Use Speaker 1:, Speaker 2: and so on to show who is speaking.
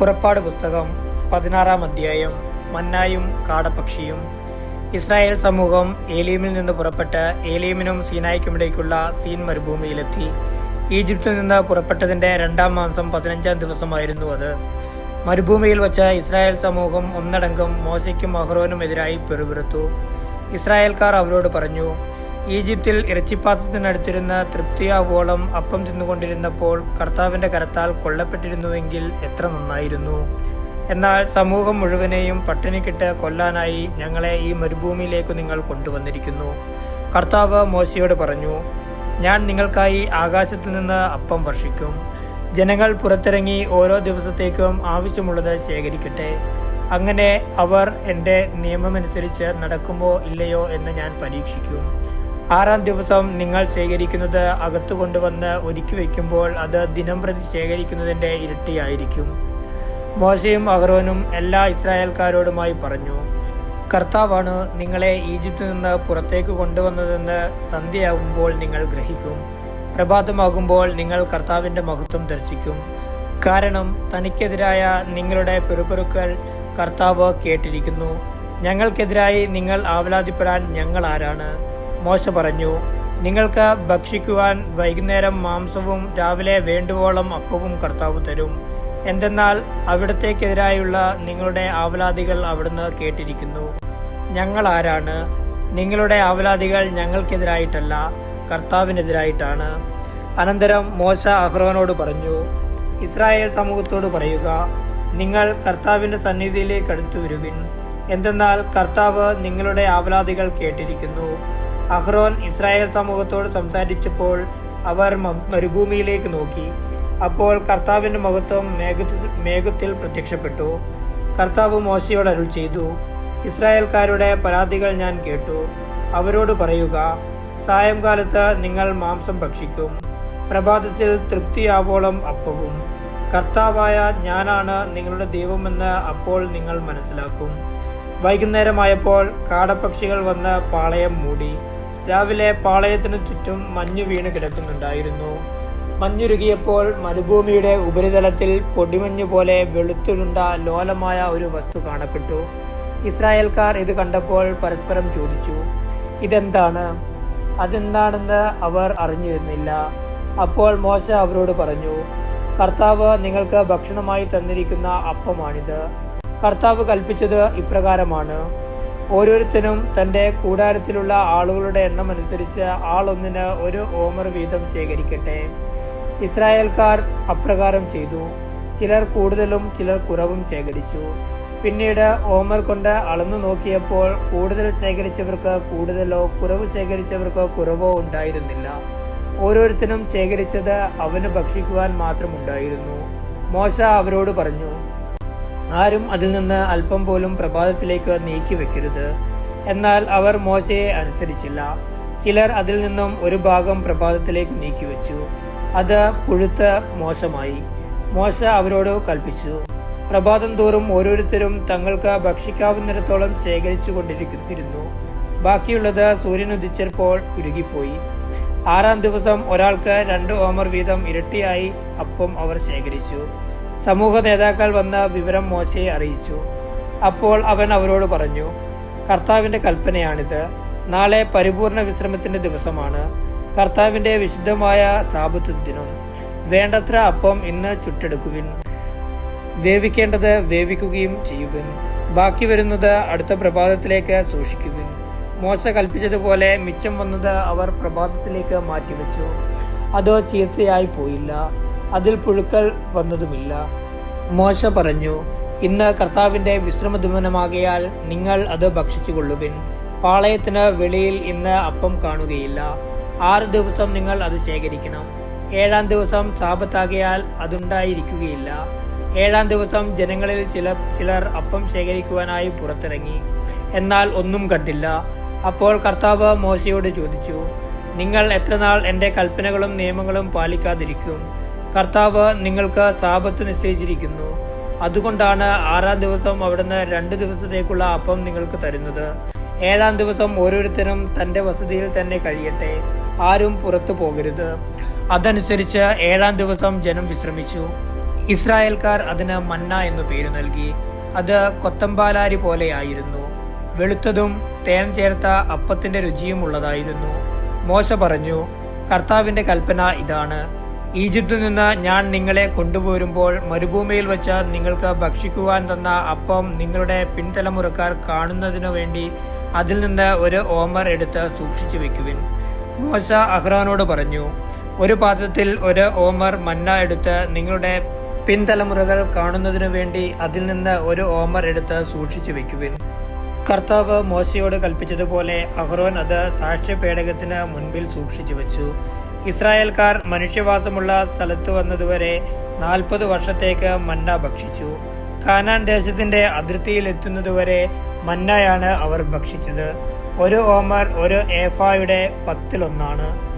Speaker 1: പുറപ്പാട് പുസ്തകം പതിനാറാം അധ്യായം മന്നായും കാടപക്ഷിയും ഇസ്രായേൽ സമൂഹം ഏലീമിൽ നിന്ന് പുറപ്പെട്ട് ഏലീമിനും സീനായ്ക്കുമിടയ്ക്കുള്ള സീൻ മരുഭൂമിയിലെത്തി. ഈജിപ്തിൽ നിന്ന് പുറപ്പെട്ടതിന്റെ രണ്ടാം മാസം പതിനഞ്ചാം ദിവസമായിരുന്നു അത്. മരുഭൂമിയിൽ വച്ച് ഇസ്രായേൽ സമൂഹം ഒന്നടങ്കം മോശയ്ക്കും അഹ്റോനും എതിരായി പെറുപിറുത്തു. ഇസ്രായേൽക്കാർ അവരോട് പറഞ്ഞു ഈജിപ്തിൽ ഇറച്ചിപ്പാത്രത്തിനടുത്തിരുന്ന തൃപ്തിയാവോളം അപ്പം തിന്നുകൊണ്ടിരുന്നപ്പോൾ കർത്താവിന്റെ കരത്താൽ കൊല്ലപ്പെട്ടിരുന്നുവെങ്കിൽ എത്ര നന്നായിരുന്നു. എന്നാൽ സമൂഹം മുഴുവനെയും പട്ടിണിക്കിട്ട് കൊല്ലാനായി ഞങ്ങളെ ഈ മരുഭൂമിയിലേക്ക് നിങ്ങൾ കൊണ്ടുവന്നിരിക്കുന്നു. കർത്താവ് മോശയോട് പറഞ്ഞു ഞാൻ നിങ്ങൾക്കായി ആകാശത്തു നിന്ന് അപ്പം വർഷിക്കും ജനങ്ങൾ പുറത്തിറങ്ങി ഓരോ ദിവസത്തേക്കും ആവശ്യമുള്ളത് ശേഖരിക്കട്ടെ. അങ്ങനെ അവർ എന്റെ നിയമമനുസരിച്ച് നടക്കുമോ ഇല്ലയോ എന്ന് ഞാൻ പരീക്ഷിക്കും. ആറാം ദിവസം നിങ്ങൾ ശേഖരിക്കുന്നത് അകത്തു കൊണ്ടുവന്ന് ഒരുക്കി വയ്ക്കുമ്പോൾ അത് ദിനം പ്രതി ശേഖരിക്കുന്നതിന്റെ ഇരട്ടിയായിരിക്കും. മോശയും അഹ്റോനും എല്ലാ ഇസ്രായേൽക്കാരോടുമായി പറഞ്ഞു കർത്താവാണ് നിങ്ങളെ ഈജിപ്തിൽ നിന്ന് പുറത്തേക്ക് കൊണ്ടുവന്നതെന്ന് സന്ധ്യയാകുമ്പോൾ നിങ്ങൾ ഗ്രഹിക്കും. പ്രഭാതമാകുമ്പോൾ നിങ്ങൾ കർത്താവിന്റെ മഹത്വം ദർശിക്കും. കാരണം തനിക്കെതിരായ നിങ്ങളുടെ പെരുപ്പെറുക്കൽ കർത്താവ് കേട്ടിരിക്കുന്നു. ഞങ്ങൾക്കെതിരായി നിങ്ങൾ ആവലാതിപ്പെടാൻ ഞങ്ങൾ ആരാണ്? മോശ പറഞ്ഞു. നിങ്ങൾക്ക് ഭക്ഷിക്കുവാൻ വൈകുന്നേരം മാംസവും രാവിലെ വേണ്ടുവോളം അപ്പവും കർത്താവ് തരും. എന്തെന്നാൽ അവിടത്തേക്കെതിരായുള്ള നിങ്ങളുടെ ആവലാതികൾ അവിടുന്ന് കേട്ടിരിക്കുന്നു. ഞങ്ങൾ ആരാണ്? നിങ്ങളുടെ ആവലാതികൾ ഞങ്ങൾക്കെതിരായിട്ടല്ല കർത്താവിനെതിരായിട്ടാണ്. അനന്തരം മോശ അഹ്റോനോട് പറഞ്ഞു ഇസ്രായേൽ സമൂഹത്തോട് പറയുക നിങ്ങൾ കർത്താവിന്റെ സന്നിധിയിലേക്ക് അടുത്തു വരുവിൻ എന്തെന്നാൽ കർത്താവ് നിങ്ങളുടെ ആവലാതികൾ കേട്ടിരിക്കുന്നു. അഹ്റോൻ ഇസ്രായേൽ സമൂഹത്തോട് സംസാരിച്ചപ്പോൾ അവർ മരുഭൂമിയിലേക്ക് നോക്കി. അപ്പോൾ കർത്താവിന്റെ മഹത്വം മേഘത്തിൽ മേഘത്തിൽ പ്രത്യക്ഷപ്പെട്ടു. കർത്താവ് മോശയോട് അരുൾ ചെയ്തു ഇസ്രായേൽക്കാരുടെ പരാതികൾ ഞാൻ കേട്ടു. അവരോട് പറയുക സായംകാലത്ത് നിങ്ങൾ മാംസം ഭക്ഷിക്കും. പ്രഭാതത്തിൽ തൃപ്തിയാവോളം അപ്പവും. കർത്താവായ ഞാനാണ് നിങ്ങളുടെ ദൈവമെന്ന് അപ്പോൾ നിങ്ങൾ മനസ്സിലാക്കും. വൈകുന്നേരമായപ്പോൾ കാടപ്പക്ഷികൾ വന്ന് പാളയം മൂടി. രാവിലെ പാളയത്തിനു ചുറ്റും മഞ്ഞു വീണ് കിടക്കുന്നുണ്ടായിരുന്നു. മഞ്ഞുരുകിയപ്പോൾ മരുഭൂമിയുടെ ഉപരിതലത്തിൽ പൊടിമഞ്ഞു പോലെ വെളുത്തുരുണ്ട ലോലമായ ഒരു വസ്തു കാണപ്പെട്ടു. ഇസ്രായേൽക്കാർ ഇത് കണ്ടപ്പോൾ പരസ്പരം ചോദിച്ചു ഇതെന്താണ്? അതെന്താണെന്ന് അവർ അറിഞ്ഞിരുന്നില്ല. അപ്പോൾ മോശ അവരോട് പറഞ്ഞു കർത്താവ് നിങ്ങൾക്ക് ഭക്ഷണമായി തന്നിരിക്കുന്ന അപ്പമാണിത്. കർത്താവ് കൽപ്പിച്ചത് ഇപ്രകാരമാണ്. ഓരോരുത്തരും തന്റെ കൂടാരത്തിലുള്ള ആളുകളുടെ എണ്ണം അനുസരിച്ച് ആളൊന്നിന് ഒരു ഓമർ വീതം ശേഖരിക്കട്ടെ. ഇസ്രായേൽക്കാർ അപ്രകാരം ചെയ്തു. ചിലർ കൂടുതലും ചിലർ കുറവും ശേഖരിച്ചു. പിന്നീട് ഓമർ കൊണ്ട് അളന്നു നോക്കിയപ്പോൾ കൂടുതൽ ശേഖരിച്ചവർക്ക് കൂടുതലോ കുറവ് ശേഖരിച്ചവർക്ക് കുറവോ ഉണ്ടായിരുന്നില്ല. ഓരോരുത്തരും ശേഖരിച്ചത് അവന് ഭക്ഷിക്കുവാൻ മാത്രമുണ്ടായിരുന്നു. മോശ അവരോട് പറഞ്ഞു ആരും അതിൽ നിന്ന് അല്പം പോലും പ്രഭാതത്തിലേക്ക് നീക്കി വെക്കരുത്. എന്നാൽ അവർ മോശയെ അനുസരിച്ചില്ല. ചിലർ അതിൽ നിന്നും ഒരു ഭാഗം പ്രഭാതത്തിലേക്ക് നീക്കിവെച്ചു അത് പുഴുത്ത മോശമായി. മോശ അവരോട് കൽപ്പിച്ചു. പ്രഭാതം തോറും ഓരോരുത്തരും തങ്ങൾക്ക് ഭക്ഷിക്കാവുന്നിടത്തോളം ശേഖരിച്ചു കൊണ്ടിരിക്കുന്നു. ബാക്കിയുള്ളത് സൂര്യൻ ഉദിച്ചപ്പോൾ ഉരുകിപ്പോയി. ആറാം ദിവസം ഒരാൾക്ക് രണ്ട് ഓമർ വീതം ഇരട്ടിയായി അപ്പം അവർ ശേഖരിച്ചു. സമൂഹ നേതാക്കൾ വന്ന വിവരം മോശയെ അറിയിച്ചു. അപ്പോൾ അവൻ അവരോട് പറഞ്ഞു കർത്താവിന്റെ കൽപ്പനയാണിത്. നാളെ പരിപൂർണ വിശ്രമത്തിന്റെ ദിവസമാണ്. കർത്താവിന്റെ വിശുദ്ധമായ സാബത്ത് ദിനം. വേണ്ടത്ര അപ്പം ഇന്ന് ചുട്ടെടുക്കുവിൻ. വേവിക്കേണ്ടത് വേവിക്കുകയും ചെയ്യുവിൻ. ബാക്കി വരുന്നത് അടുത്ത പ്രഭാതത്തിലേക്ക് സൂക്ഷിക്കുവിൻ. മോശ കൽപ്പിച്ചതുപോലെ മിച്ചം വന്നത് അവർ പ്രഭാതത്തിലേക്ക് മാറ്റിവെച്ചു. അതോ ചീത്തയായി പോയില്ല. അതിൽ പുഴുക്കൾ വന്നതുമില്ല. മോശ പറഞ്ഞു ഇന്ന് കർത്താവിന്റെ വിശ്രമ ദിനമാകയാൽ നിങ്ങൾ അത് ഭക്ഷിച്ചു കൊള്ളുവിൻ പാളയത്തിന് വെളിയിൽ ഇന്ന് അപ്പം കാണുകയില്ല. ആറ് ദിവസം നിങ്ങൾ അത് ശേഖരിക്കണം. ഏഴാം ദിവസം സാപത്താകയാൽ അതുണ്ടായിരിക്കുകയില്ല. ഏഴാം ദിവസം ജനങ്ങളിൽ ചില ചിലർ അപ്പം ശേഖരിക്കുവാനായി പുറത്തിറങ്ങി. എന്നാൽ ഒന്നും കണ്ടില്ല. അപ്പോൾ കർത്താവ് മോശയോട് ചോദിച്ചു നിങ്ങൾ എത്രനാൾ എന്റെ കൽപ്പനകളും നിയമങ്ങളും പാലിക്കാതിരിക്കും? കർത്താവ് നിങ്ങൾക്ക് സാപത്ത് നിശ്ചയിച്ചിരിക്കുന്നു. അതുകൊണ്ടാണ് ആറാം ദിവസം അവിടുന്ന് രണ്ട് ദിവസത്തേക്കുള്ള അപ്പം നിങ്ങൾക്ക് തരുന്നത്. ഏഴാം ദിവസം ഓരോരുത്തരും തന്റെ വസതിയിൽ തന്നെ കഴിയട്ടെ. ആരും പുറത്തു പോകരുത്. അതനുസരിച്ച് ഏഴാം ദിവസം ജനം വിശ്രമിച്ചു. ഇസ്രായേൽക്കാർ അതിന് മന്ന എന്നു പേര് നൽകി. അത് കൊത്തമ്പാലാരി പോലെയായിരുന്നു. വെളുത്തതും തേൻ ചേർത്ത അപ്പത്തിന്റെ രുചിയും ഉള്ളതായിരുന്നു. മോശ പറഞ്ഞു കർത്താവിന്റെ കൽപ്പന ഇതാണ്. ഈജിപ്തിൽ നിന്ന് ഞാൻ നിങ്ങളെ കൊണ്ടുപോരുമ്പോൾ മരുഭൂമിയിൽ വച്ച് നിങ്ങൾക്ക് ഭക്ഷിക്കുവാൻ തന്ന അപ്പം നിങ്ങളുടെ പിൻതലമുറക്കാർ കാണുന്നതിനു വേണ്ടി അതിൽ നിന്ന് ഒരു ഓമർ എടുത്ത് സൂക്ഷിച്ചു വെക്കുവിൻ. മോശ അഹ്റാനോട് പറഞ്ഞു ഒരു പാത്രത്തിൽ ഒരു ഓമർ മന്ന എടുത്ത് നിങ്ങളുടെ പിൻതലമുറകൾ കാണുന്നതിനു വേണ്ടി അതിൽ നിന്ന് ഒരു ഓമർ എടുത്ത് സൂക്ഷിച്ചു വെക്കുവിൻ. കർത്താവ് മോശയോട് കൽപ്പിച്ചതുപോലെ അഹ്റോൻ അത് സാക്ഷ്യപേടകത്തിന് മുൻപിൽ സൂക്ഷിച്ചു വെച്ചു. ഇസ്രായേൽക്കാർ മനുഷ്യവാസമുള്ള സ്ഥലത്ത് വന്നതുവരെ നാൽപ്പത് വർഷത്തേക്ക് മന്ന ഭക്ഷിച്ചു. കാനാൻ ദേശത്തിന്റെ അതിർത്തിയിൽ എത്തുന്നതുവരെ മന്നയാണ് അവർ ഭക്ഷിച്ചത്. ഒരു ഓമർ ഒരു ഏഫായുടെ പത്തിലൊന്നാണ്.